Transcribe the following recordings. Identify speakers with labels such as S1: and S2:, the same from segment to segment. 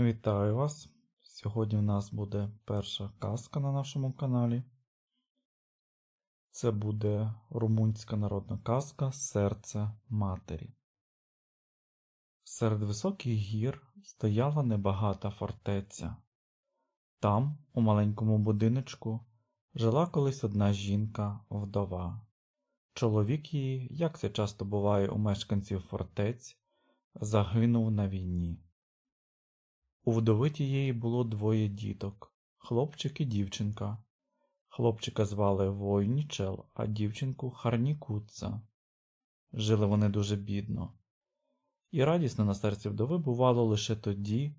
S1: Вітаю вас! Сьогодні у нас буде перша казка на нашому каналі. Це буде румунська народна казка Серце матері. Серед високих гір стояла небагата фортеця. Там, у маленькому будиночку, жила колись одна жінка вдова. Чоловік її, як це часто буває у мешканців фортець, загинув на війні. У вдови тієї було двоє діток хлопчик і дівчинка. Хлопчика звали Войнічел, а дівчинку Харнікутца. Жили вони дуже бідно. І радісно на серці вдови бувало лише тоді,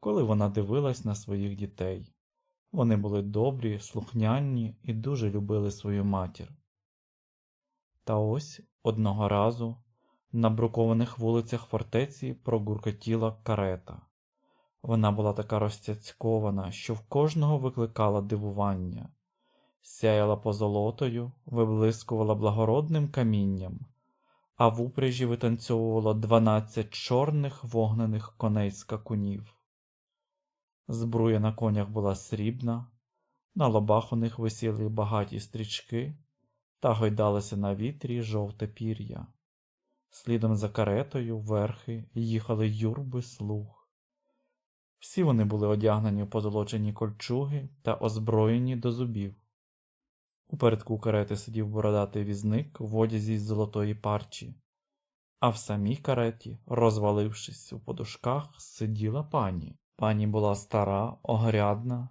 S1: коли вона дивилась на своїх дітей. Вони були добрі, слухняні і дуже любили свою матір. Та ось одного разу на брукованих вулицях фортеці прогуркотіла карета. Вона була така розцяцькована, що в кожного викликала дивування, сяяла позолотою, виблискувала благородним камінням, а в упряжі витанцьовувало дванадцять чорних вогнених коней скакунів. Збруя на конях була срібна, на лобах у них висіли багаті стрічки та гойдалося на вітрі жовте пір'я. Слідом за каретою верхи їхали юрби слуг. Всі вони були одягнені в позолочені кольчуги та озброєні до зубів. У передку карети сидів бородатий візник в одязі з золотої парчі, а в самій кареті, розвалившись у подушках, сиділа пані. Пані була стара, огрядна.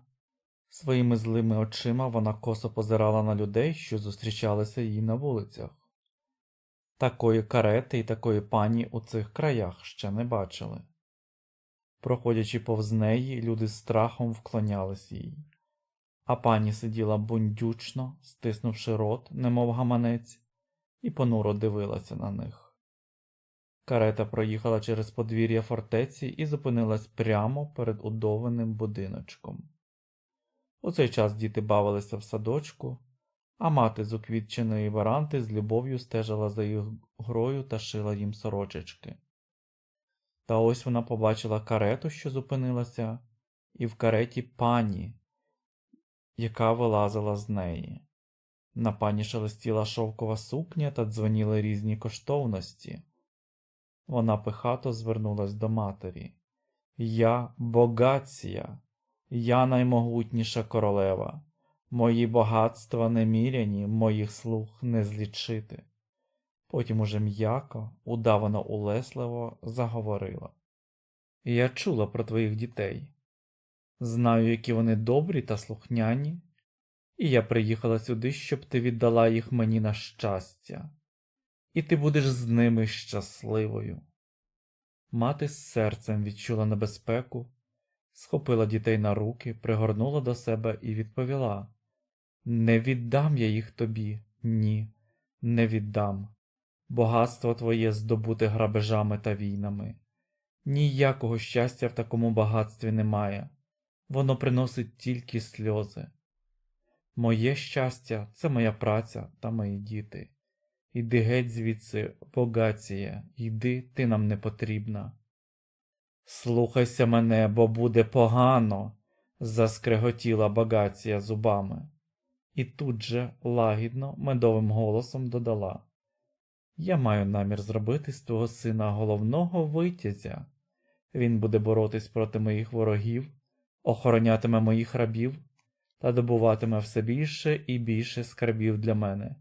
S1: Своїми злими очима вона косо позирала на людей, що зустрічалися їй на вулицях. Такої карети і такої пані у цих краях ще не бачили. Проходячи повз неї, люди з страхом вклонялись їй, а пані сиділа бундючно, стиснувши рот, немов гаманець, і понуро дивилася на них. Карета проїхала через подвір'я фортеці і зупинилась прямо перед удовеним будиночком. У цей час діти бавилися в садочку, а мати з уквітченої варанти з любов'ю стежила за їх грою та шила їм сорочечки. Та ось вона побачила карету, що зупинилася, і в кареті пані, яка вилазила з неї. На пані шелестіла шовкова сукня та дзвоніли різні коштовності. Вона пихато звернулась до матері. Я богація, я наймогутніша королева, мої багатства неміряні, моїх слуг не злічити. Потім уже м'яко, удавано улесливо заговорила. Я чула про твоїх дітей. Знаю, які вони добрі та слухняні, і я приїхала сюди, щоб ти віддала їх мені на щастя, і ти будеш з ними щасливою. Мати з серцем відчула небезпеку, схопила дітей на руки, пригорнула до себе і відповіла: Не віддам я їх тобі, ні, не віддам. Багатство твоє здобуте грабежами та війнами. Ніякого щастя в такому багатстві немає, воно приносить тільки сльози. Моє щастя це моя праця та мої діти. Іди геть звідси, богація, йди, ти нам не потрібна. Слухайся мене, бо буде погано, заскреготіла багація зубами, і тут же лагідно, медовим голосом додала. Я маю намір зробити з твого сина головного витязя. Він буде боротись проти моїх ворогів, охоронятиме моїх рабів та добуватиме все більше і більше скарбів для мене.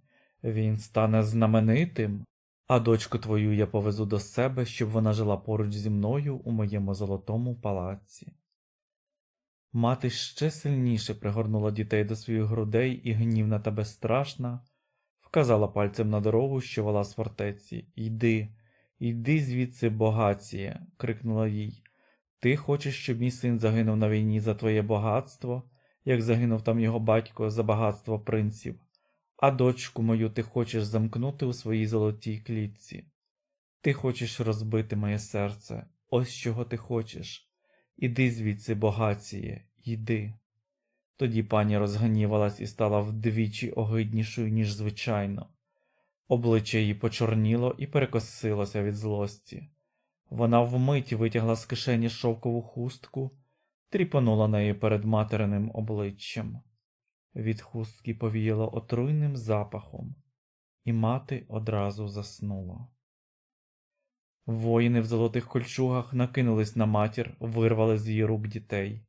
S1: Він стане знаменитим, а дочку твою я повезу до себе, щоб вона жила поруч зі мною у моєму золотому палаці. Мати ще сильніше пригорнула дітей до своїх грудей і гнівна та безстрашна вказала пальцем на дорогу, що вела з фортеці. Йди, йди звідси, богаціє, крикнула їй. Ти хочеш, щоб мій син загинув на війні за твоє багатство, як загинув там його батько за багатство принців, а дочку мою ти хочеш замкнути у своїй золотій клітці. Ти хочеш розбити моє серце, ось чого ти хочеш. Іди звідси, богаціє, йди. Тоді пані розгнівалась і стала вдвічі огиднішою, ніж звичайно. Обличчя її почорніло і перекосилося від злості. Вона вмить витягла з кишені шовкову хустку, тріпанула нею перед материним обличчям. Від хустки повіяло отруйним запахом, і мати одразу заснула. Воїни в золотих кольчугах накинулись на матір, вирвали з її рук дітей.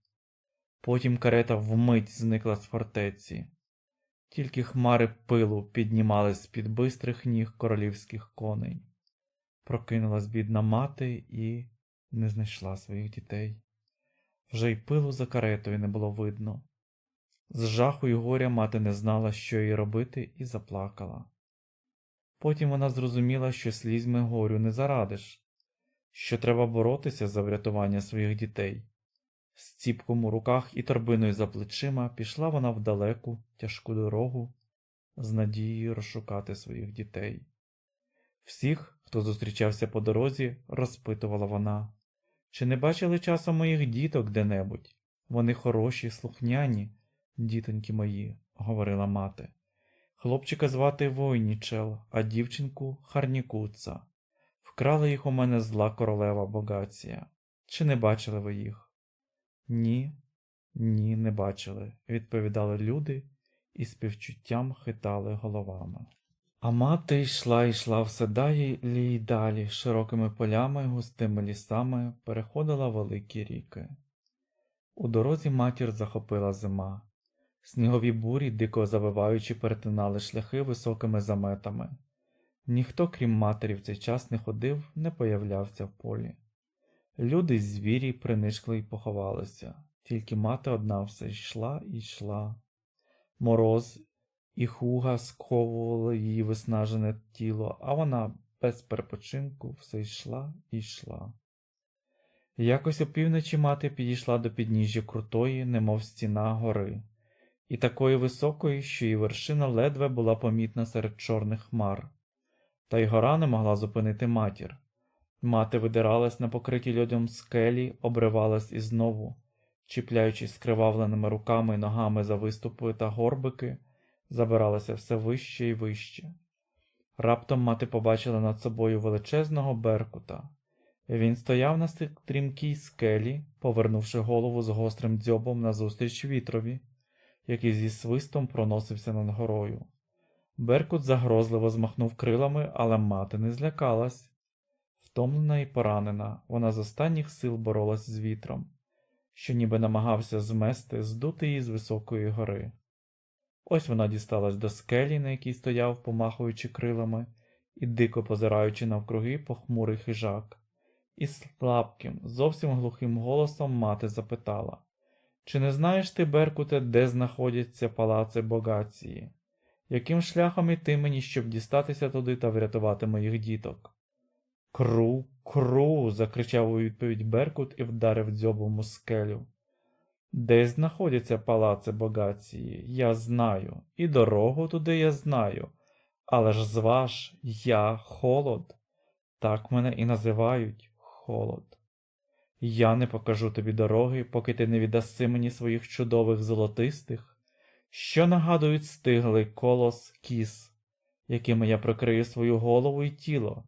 S1: Потім карета вмить зникла з фортеці. Тільки хмари пилу піднімались з-під бистрих ніг королівських коней. Прокинулась бідна мати і не знайшла своїх дітей. Вже й пилу за каретою не було видно. З жаху й горя мати не знала, що їй робити, і заплакала. Потім вона зрозуміла, що слізьми горю не зарадиш, що треба боротися за врятування своїх дітей. З ціпком у руках і торбиною за плечима пішла вона в далеку, тяжку дорогу з надією розшукати своїх дітей. Всіх, хто зустрічався по дорозі, розпитувала вона, чи не бачили часом моїх діток де-небудь? Вони хороші, слухняні, дітоньки мої, говорила мати. Хлопчика звати Войнічел, а дівчинку Харнікуца. Вкрала їх у мене зла королева Богація. Чи не бачили ви їх? Ні, ні, не бачили, відповідали люди і співчуттям хитали головами. А мати йшла йшла все далі й далі, широкими полями, густими лісами переходила великі ріки. У дорозі матір захопила зима. Снігові бурі, дико завиваючи, перетинали шляхи високими заметами. Ніхто, крім матері, в цей час не ходив, не появлявся в полі. Люди звірі принишкли й поховалися, тільки мати одна все йшла і йшла. Мороз і хуга сковували її виснажене тіло, а вона без перепочинку все йшла і йшла. Якось опівночі мати підійшла до підніжжя крутої, немов стіна гори, і такої високої, що її вершина ледве була помітна серед чорних хмар. Та й гора не могла зупинити матір. Мати видиралась на покритій льодом скелі, обривалась і знову, чіпляючись скривавленими руками й ногами за виступи та горбики, забиралася все вище і вище. Раптом мати побачила над собою величезного беркута. Він стояв на стрімкій скелі, повернувши голову з гострим дзьобом назустріч вітрові, який зі свистом проносився над горою. Беркут загрозливо змахнув крилами, але мати не злякалась. Втомлена і поранена, вона з останніх сил боролась з вітром, що ніби намагався змести, здути її з високої гори. Ось вона дісталась до скелі, на якій стояв, помахуючи крилами, і дико позираючи навкруги похмурий хижак, і слабким, зовсім глухим голосом мати запитала Чи не знаєш ти, Беркуте, де знаходяться палаци богації? Яким шляхом іти мені, щоб дістатися туди та врятувати моїх діток? Кру, кру. закричав у відповідь Беркут і вдарив дзьобом у скелю. Де знаходяться палаци богації, я знаю, і дорогу туди я знаю, але ж зваж я холод, так мене і називають холод. Я не покажу тобі дороги, поки ти не віддаси мені своїх чудових золотистих, що нагадують стиглий колос кіс, якими я прикрию свою голову і тіло.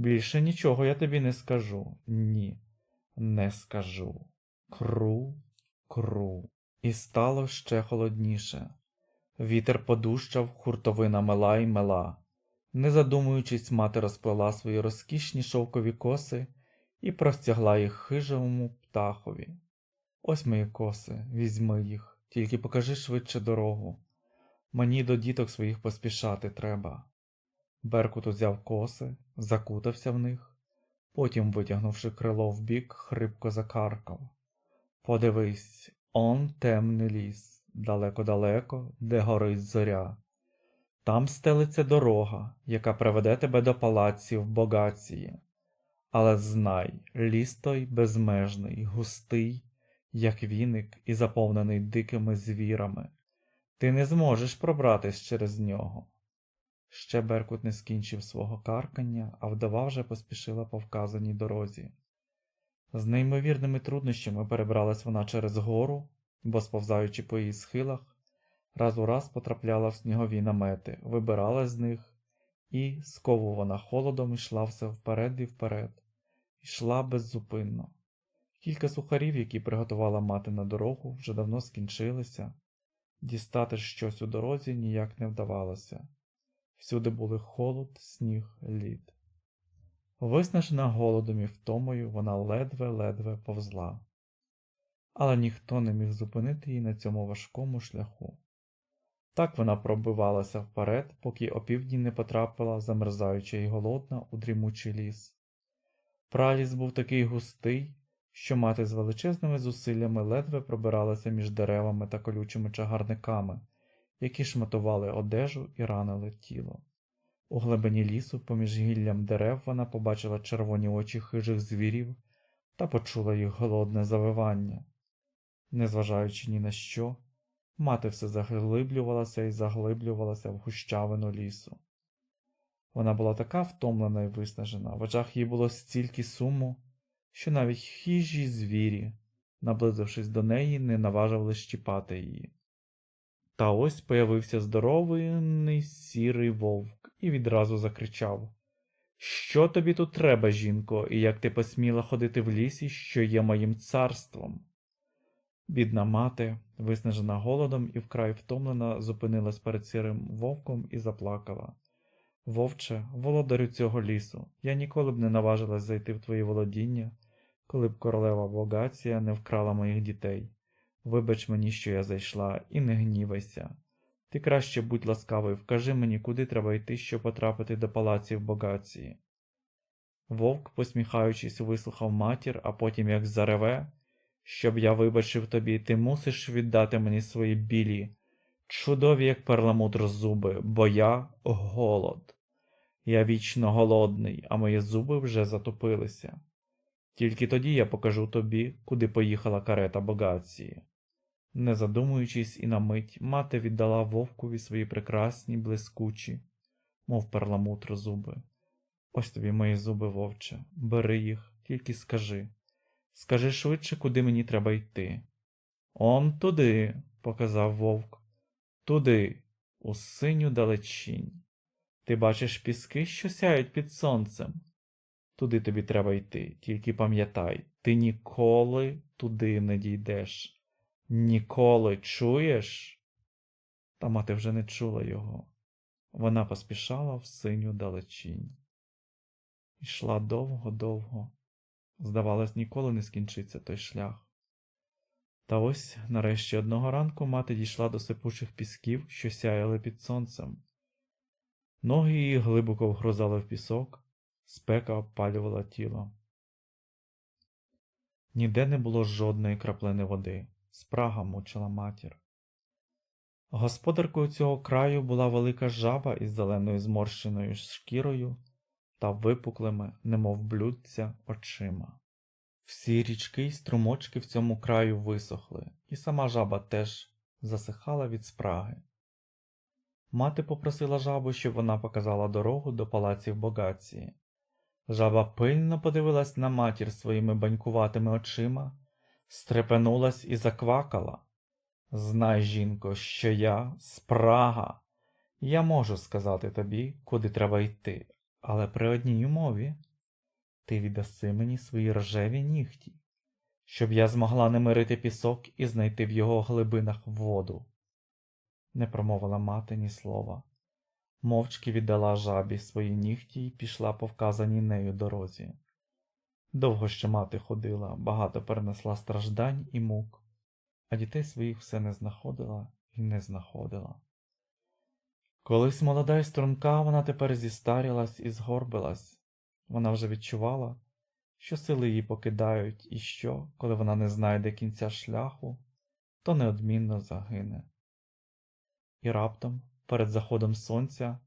S1: Більше нічого я тобі не скажу. Ні, не скажу. Кру, кру. І стало ще холодніше. Вітер подущав, хуртовина мела й мела. Не задумуючись, мати розплела свої розкішні шовкові коси і простягла їх хижому птахові. Ось мої коси, візьми їх, тільки покажи швидше дорогу. Мені до діток своїх поспішати треба. Беркут узяв коси, закутався в них, потім, витягнувши крило вбік, хрипко закаркав. Подивись, он темний ліс, далеко-далеко, де горить зоря. Там стелиться дорога, яка приведе тебе до палаців богації. Але знай, ліс той безмежний, густий, як віник і заповнений дикими звірами. Ти не зможеш пробратись через нього. Ще Беркут не скінчив свого каркання, а вдова вже поспішила по вказаній дорозі. З неймовірними труднощами перебралась вона через гору, бо, сповзаючи по її схилах, раз у раз потрапляла в снігові намети, вибирала з них і, сковувана холодом, йшла все вперед і вперед, йшла беззупинно. Кілька сухарів, які приготувала мати на дорогу, вже давно скінчилися. Дістати щось у дорозі ніяк не вдавалося. Всюди були холод, сніг, лід. Виснажена голодом і втомою, вона ледве-ледве повзла. Але ніхто не міг зупинити її на цьому важкому шляху. Так вона пробивалася вперед, поки опівдні не потрапила, замерзаюча й голодна, у дрімучий ліс. Праліс був такий густий, що мати з величезними зусиллями ледве пробиралася між деревами та колючими чагарниками, які шматували одежу і ранили тіло. У глибині лісу, поміж гіллям дерев, вона побачила червоні очі хижих звірів та почула їх голодне завивання. Незважаючи ні на що, мати все заглиблювалася і заглиблювалася в гущавину лісу. Вона була така втомлена і виснажена, в очах їй було стільки суму, що навіть хижі звірі, наблизившись до неї, не наважували щіпати її. Та ось появився здоровий сірий вовк і відразу закричав Що тобі тут треба, жінко, і як ти посміла ходити в лісі, що є моїм царством? Бідна мати, виснажена голодом і вкрай втомлена, зупинилась перед сірим вовком і заплакала. Вовче, володарю цього лісу, я ніколи б не наважилась зайти в твої володіння, коли б королева Богація не вкрала моїх дітей. Вибач мені, що я зайшла, і не гнівайся. Ти краще будь ласкавий, вкажи мені, куди треба йти, щоб потрапити до палаців Богації. Вовк, посміхаючись, вислухав матір, а потім як зареве, щоб я вибачив тобі, ти мусиш віддати мені свої білі, чудові, як перламутр зуби, бо я голод. Я вічно голодний, а мої зуби вже затопилися. Тільки тоді я покажу тобі, куди поїхала карета Богації. Не задумуючись і на мить, мати віддала вовкові свої прекрасні, блискучі, мов перламутр зуби. Ось тобі мої зуби, вовче, бери їх, тільки скажи. Скажи швидше, куди мені треба йти. Он туди, показав вовк. Туди, у синю далечінь. Ти бачиш піски, що сяють під сонцем. Туди тобі треба йти, тільки пам'ятай, ти ніколи туди не дійдеш. Ніколи чуєш? Та мати вже не чула його. Вона поспішала в синю далечінь. Ішла довго-довго. Здавалось, ніколи не скінчиться той шлях. Та ось, нарешті, одного ранку мати дійшла до сипучих пісків, що сяяли під сонцем. Ноги її глибоко вгрузали в пісок, спека обпалювала тіло. Ніде не було жодної краплини води, спрага мучила матір. Господаркою цього краю була велика жаба із зеленою зморщеною шкірою та випуклими, немов блюдця, очима. Всі річки й струмочки в цьому краю висохли, і сама жаба теж засихала від спраги. Мати попросила жабу, щоб вона показала дорогу до палаців Богації. Жаба пильно подивилась на матір своїми банькуватими очима, стрепенулась і заквакала. Знай, жінко, що я спрага. Я можу сказати тобі, куди треба йти, але при одній умові ти віддаси мені свої рожеві нігті, щоб я змогла не мирити пісок і знайти в його глибинах воду. Не промовила мати ні слова. Мовчки віддала жабі свої нігті і пішла по вказаній нею дорозі. Довго ще мати ходила, багато перенесла страждань і мук, а дітей своїх все не знаходила і не знаходила. Колись молода й струнка, вона тепер зістарілась і згорбилась. Вона вже відчувала, що сили її покидають, і що, коли вона не знайде кінця шляху, то неодмінно загине. І раптом, перед заходом сонця,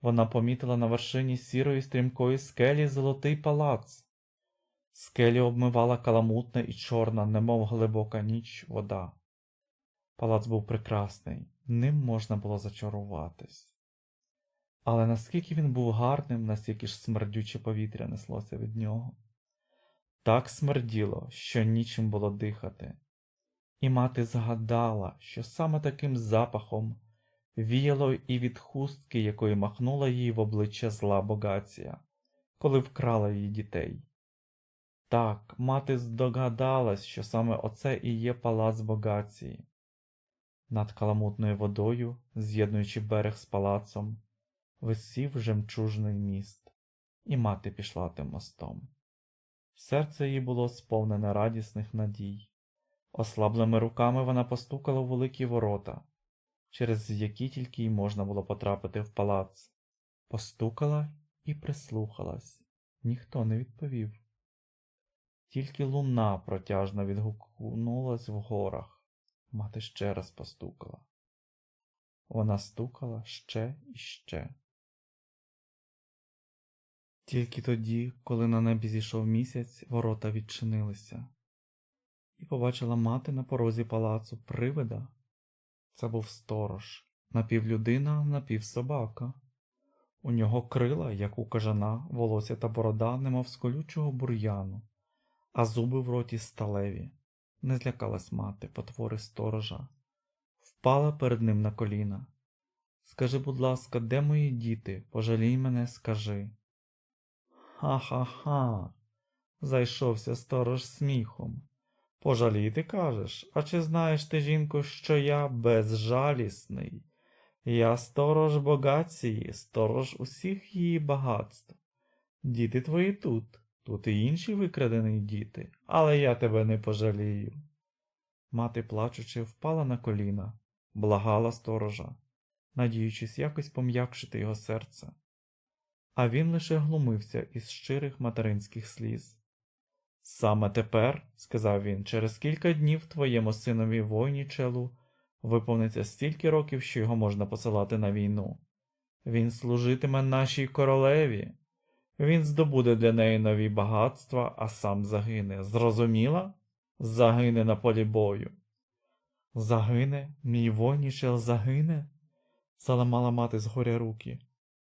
S1: вона помітила на вершині сірої стрімкої скелі золотий палац. Скелі обмивала каламутна і чорна, немов глибока ніч, вода. Палац був прекрасний, ним можна було зачаруватись. Але наскільки він був гарним, настільки ж смердюче повітря неслося від нього. Так смерділо, що нічим було дихати. І мати згадала, що саме таким запахом віяло і від хустки, якої махнула їй в обличчя зла богація, коли вкрала її дітей. Так, мати здогадалась, що саме оце і є палац богації. Над каламутною водою, з'єднуючи берег з палацом, висів жемчужний міст, і мати пішла тим мостом. Серце її було сповнене радісних надій. Ослаблими руками вона постукала в великі ворота, через які тільки й можна було потрапити в палац. Постукала і прислухалась. Ніхто не відповів. Тільки луна протяжно відгукнулась в горах. Мати ще раз постукала. Вона стукала ще і ще. Тільки тоді, коли на небі зійшов місяць, ворота відчинилися, і побачила мати на порозі палацу привида. Це був сторож, напівлюдина, напівсобака. У нього крила, як у кажана, волосся та борода, немов з колючого бур'яну, а зуби в роті сталеві. Не злякалась мати, потвори сторожа, впала перед ним на коліна. Скажи, будь ласка, де мої діти? Пожалій мене, скажи. Ха-ха-ха. Зайшовся сторож сміхом. Пожаліти кажеш, а чи знаєш ти, жінко, що я безжалісний? Я сторож богації, сторож усіх її багатств. Діти твої тут, тут і інші викрадені діти, але я тебе не пожалію. Мати, плачучи, впала на коліна, благала сторожа, надіючись якось пом'якшити його серце. А він лише глумився із щирих материнських сліз. Саме тепер, сказав він, через кілька днів твоєму синові войнічелу виповниться стільки років, що його можна посилати на війну. Він служитиме нашій королеві, він здобуде для неї нові багатства, а сам загине. Зрозуміла? Загине на полі бою. Загине, мій войнічел загине? заламала мати з горя руки.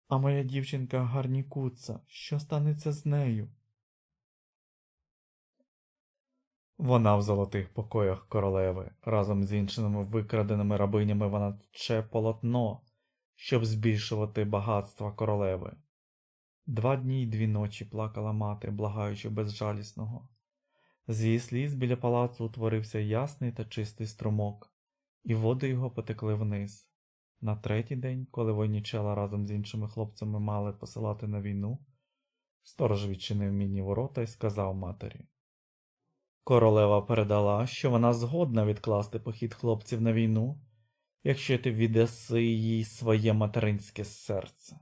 S1: А моя дівчинка гарнікуца, що станеться з нею? Вона в золотих покоях королеви, разом з іншими викраденими рабинями вона тче полотно, щоб збільшувати багатства королеви. Два дні й дві ночі плакала мати, благаючи безжалісного. З її сліз біля палацу утворився ясний та чистий струмок, і води його потекли вниз. На третій день, коли войнічела разом з іншими хлопцями мали посилати на війну, сторож відчинив міні ворота і сказав матері. Королева передала, що вона згодна відкласти похід хлопців на війну, якщо ти віддаси їй своє материнське серце.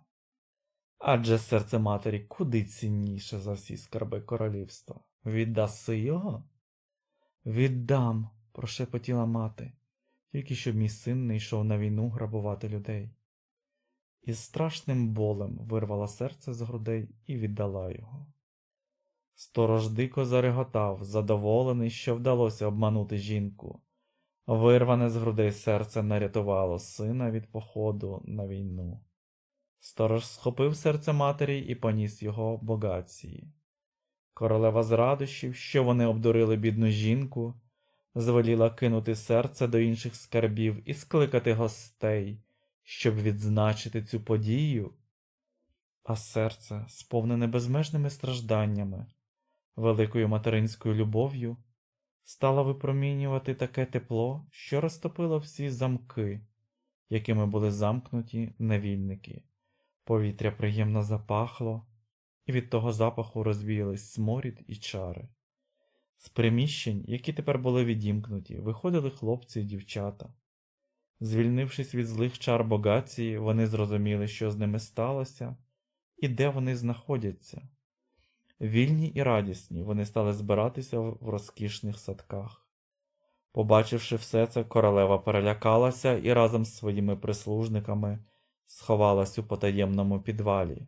S1: Адже серце матері куди цінніше за всі скарби королівства. Віддаси його? Віддам, прошепотіла мати, тільки щоб мій син не йшов на війну грабувати людей. Із страшним болем вирвала серце з грудей і віддала його. Сторож дико зареготав, задоволений, що вдалося обманути жінку. Вирване з грудей серце нарятувало сина від походу на війну. Сторож схопив серце матері і поніс його богації. Королева з радощів, що вони обдурили бідну жінку, звеліла кинути серце до інших скарбів і скликати гостей, щоб відзначити цю подію. А серце, сповнене безмежними стражданнями, великою материнською любов'ю, стало випромінювати таке тепло, що розтопило всі замки, якими були замкнуті невільники. Повітря приємно запахло, і від того запаху розвіялись сморід і чари. З приміщень, які тепер були відімкнуті, виходили хлопці і дівчата. Звільнившись від злих чар богації, вони зрозуміли, що з ними сталося і де вони знаходяться. Вільні і радісні вони стали збиратися в розкішних садках. Побачивши все це, королева перелякалася і разом з своїми прислужниками сховалась у потаємному підвалі.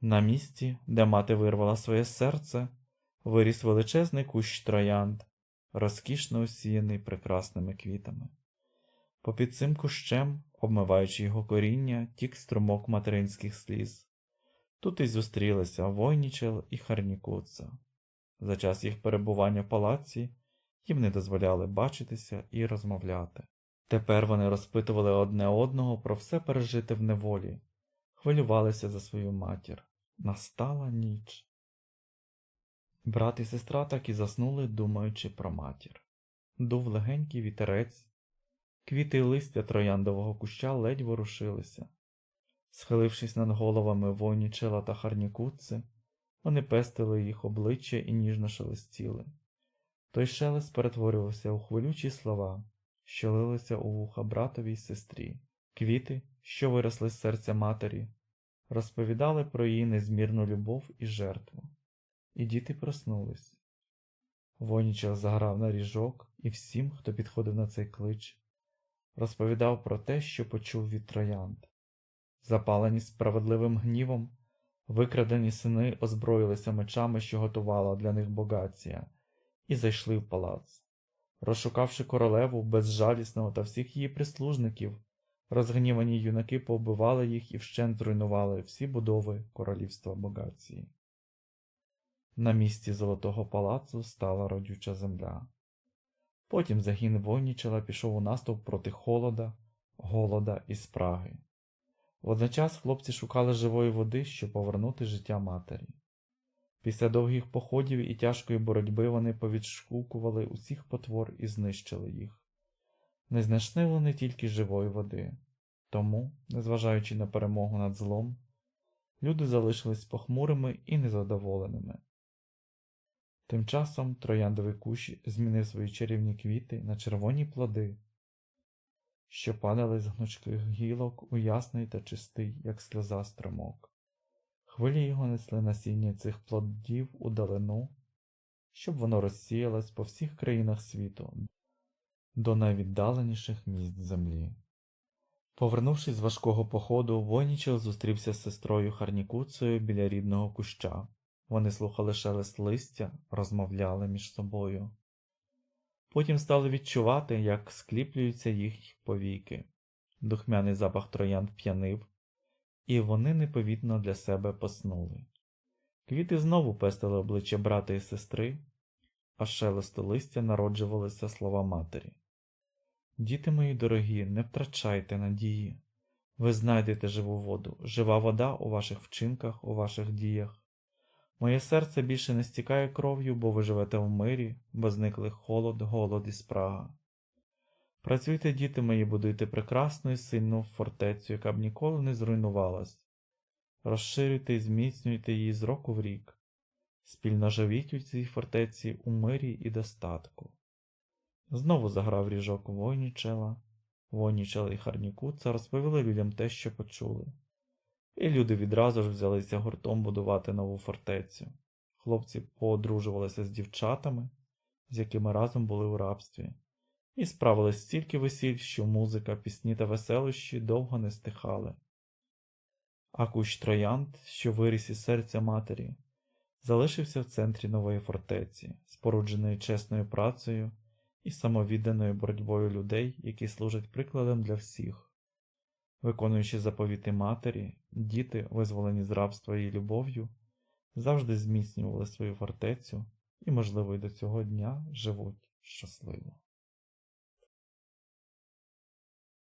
S1: На місці, де мати вирвала своє серце, виріс величезний кущ троянд, розкішно осіяний прекрасними квітами. Попід цим кущем, обмиваючи його коріння, тік струмок материнських сліз. Тут і зустрілися Войнічел і Харнікуца. За час їх перебування в палаці їм не дозволяли бачитися і розмовляти. Тепер вони розпитували одне одного про все пережите в неволі, хвилювалися за свою матір. Настала ніч. Брат і сестра так і заснули, думаючи про матір. Дув легенький вітерець, квіти й листя трояндового куща ледь ворушилися. Схилившись над головами войнічела та харнікутци, вони пестили їх обличчя і ніжно шелестіли. Той шелест перетворювався у хвилючі слова, що лилися у вуха братові й сестрі. Квіти, що виросли з серця матері, розповідали про її незмірну любов і жертву. І діти проснулись. Войнічел заграв на ріжок і всім, хто підходив на цей клич, розповідав про те, що почув від троянд. Запалені справедливим гнівом, викрадені сини озброїлися мечами, що готувала для них богація, і зайшли в палац. Розшукавши королеву безжалісного та всіх її прислужників, розгнівані юнаки повбивали їх і вщент зруйнували всі будови королівства богації. На місці Золотого палацу стала родюча земля. Потім загін Войнічела пішов у наступ проти холода, голода і спраги. Водночас хлопці шукали живої води, щоб повернути життя матері. Після довгих походів і тяжкої боротьби вони повідшкукували усіх потвор і знищили їх. Не знайшли вони тільки живої води. Тому, незважаючи на перемогу над злом, люди залишились похмурими і незадоволеними. Тим часом трояндовий кущ змінив свої чарівні квіти на червоні плоди, що падали з гнучких гілок у ясний та чистий, як сльоза струмок. Хвилі його несли насіння цих плодів у далину, щоб воно розсіялось по всіх країнах світу до найвіддаленіших місць землі. Повернувшись з важкого походу, Войнічел зустрівся з сестрою Харнікуцею біля рідного куща. Вони слухали шелест листя, розмовляли між собою. Потім стали відчувати, як скліплюються їх повіки. Духмяний запах троянд п'янив, і вони неповітно для себе поснули. Квіти знову пестили обличчя брата і сестри, а шелесту листя народжувалися слова матері. Діти мої дорогі, не втрачайте надії. Ви знайдете живу воду, жива вода у ваших вчинках, у ваших діях. Моє серце більше не стікає кров'ю, бо ви живете в мирі, бо зникли холод, голод і спрага. Працюйте, діти мої, будуйте прекрасну і сильну фортецю, яка б ніколи не зруйнувалась. Розширюйте і зміцнюйте її з року в рік. Спільно живіть у цій фортеці у мирі і достатку. Знову заграв ріжок Войнічела. Войнічел і Харнікуца розповіли людям те, що почули. І люди відразу ж взялися гуртом будувати нову фортецю. Хлопці поодружувалися з дівчатами, з якими разом були у рабстві, і справились стільки весіль, що музика, пісні та веселощі довго не стихали. А кущ троянд, що виріс із серця матері, залишився в центрі нової фортеці, спорудженої чесною працею і самовідданою боротьбою людей, які служать прикладом для всіх. Виконуючи заповіти матері, діти, визволені з рабства її любов'ю, завжди зміцнювали свою фортецю і, можливо, й до цього дня живуть щасливо.